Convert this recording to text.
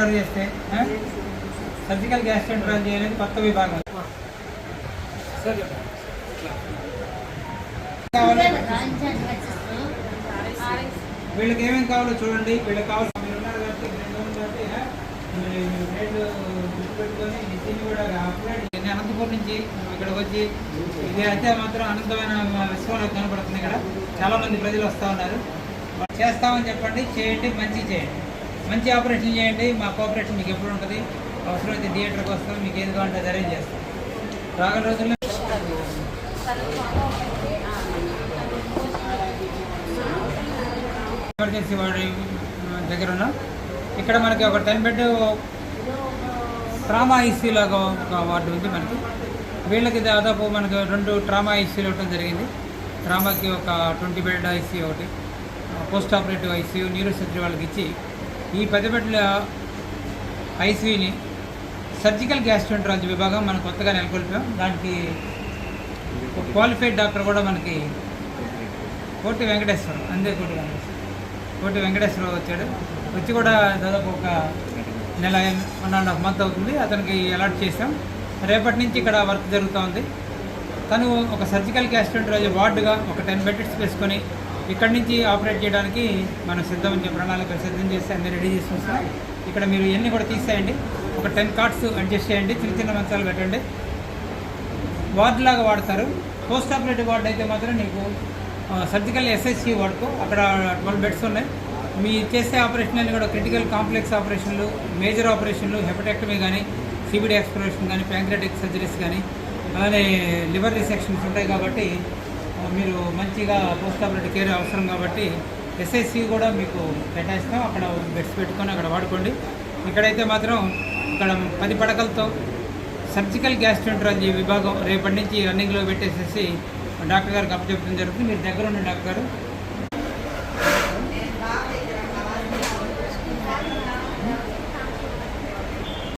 Over చేస్తే surgical gastroenterology అనేది కొత్త విభాగం. సరే వీళ్ళకి ఏమేమి కావాలో చూడండి. వీళ్ళకి కావాలి మీరు ఉన్నారు కాబట్టి రేట్లు గుర్తుపెట్టుకొని కూడా చేయండి. అనంతపురం నుంచి ఇక్కడికి వచ్చి ఇది అయితే మాత్రం అనంతమైన విశ్వంలో కనపడుతుంది ఇక్కడ చాలా మంది ప్రజలు వస్తూ ఉన్నారు. చేస్తామని చెప్పండి చేయండి మంచి చేయండి. మంచి ఆపరేషన్ చేయండి మా కోఆపరేషన్ మీకు ఎప్పుడు ఉంటుంది? అవసరమైతే థియేటర్కి వస్తాం మీకు ఏది కావాలంటే అది అరేంజ్ చేస్తాం. రాగల రోజుల్లో ఎమర్జెన్సీ వాడి దగ్గర ఉన్న ఇక్కడ మనకి ఒక టెన్ బెడ్ ట్రామా ఐసీ లాగా ఒక వార్డు ఉంది మనకి. వీళ్ళకి దాదాపు మనకు రెండు ట్రామా ఐసీలు ఇవ్వడం జరిగింది. ట్రామాకి ఒక ట్వంటీ బెడ్ ఐసీ ఒకటి post operative ICU neuro surgery వాళ్ళకి ఇచ్చి ఈ పది ఐసీని సర్జికల్ గ్యాస్ట్రెంట్రాలజీ విభాగం మనం కొత్తగా నెలకొల్పాం. దానికి ఒక క్వాలిఫైడ్ డాక్టర్ కూడా మనకి కోటి వెంకటేశ్వరం అందే కోటి వెంకటేశ్వరం కోటి వెంకటేశ్వరరావు వచ్చాడు. వచ్చి కూడా దాదాపు ఒక నెల వన్ అండ్ హాఫ్ మంత్ అవుతుంది. అతనికి అలాట్ చేసాం రేపటి నుంచి ఇక్కడ వర్క్ జరుగుతూ ఉంది తను ఒక సర్జికల్ గ్యాస్ట్రెంట్రాలజీ వార్డుగా ఒక టెన్ బెడ్స్ వేసుకొని ఇక్కడి నుంచి ఆపరేట్ చేయడానికి మనం సిద్ధం ప్రణాళిక సిద్ధం చేసి అన్ని రెడీ చేసి వస్తాం ఇక్కడ మీరు ఇవన్నీ కూడా తీసేయండి. ఒక టెన్ కార్డ్స్ అడ్జస్ట్ చేయండి. చిన్న చిన్న మంచాలు పెట్టండి. వార్డు లాగా వాడతారు. పోస్ట్ ఆపరేటివ్ వార్డు అయితే మాత్రం నీకు సర్జికల్ ఎస్ఎస్సి వాడుకో. అక్కడ ట్వెల్వ్ బెడ్స్ ఉన్నాయి. మీ చేసే ఆపరేషన్ కూడా క్రిటికల్ కాంప్లెక్స్ ఆపరేషన్లు మేజర్ ఆపరేషన్లు హెపటెక్టమీ కానీ సిబిడి ఎక్స్ప్లోరేషన్ కానీ ప్యాంక్రటిక్ సర్జరీస్ కానీ అలానే లివర్ రిసెక్షన్స్ ఉంటాయి కాబట్టి మీరు మంచిగా పోస్ట్ ఆపరేటివ్ కేర్ అవసరం కాబట్టి ఎస్ఐసి కూడా మీకు కేటాయిస్తాం. అక్కడ బెడ్స్ పెట్టుకొని అక్కడ వాడుకోండి. ఇక్కడైతే మాత్రం ఇక్కడ పది పడకలతో సర్జికల్ గ్యాస్ట్రెంట్రాలజీ విభాగం రేపటి నుంచి రన్నింగ్లో పెట్టేసేసి డాక్టర్ గారికి అప్పచెప్పడం జరుగుతుంది. మీరు దగ్గర ఉన్న డాక్టర్ గారు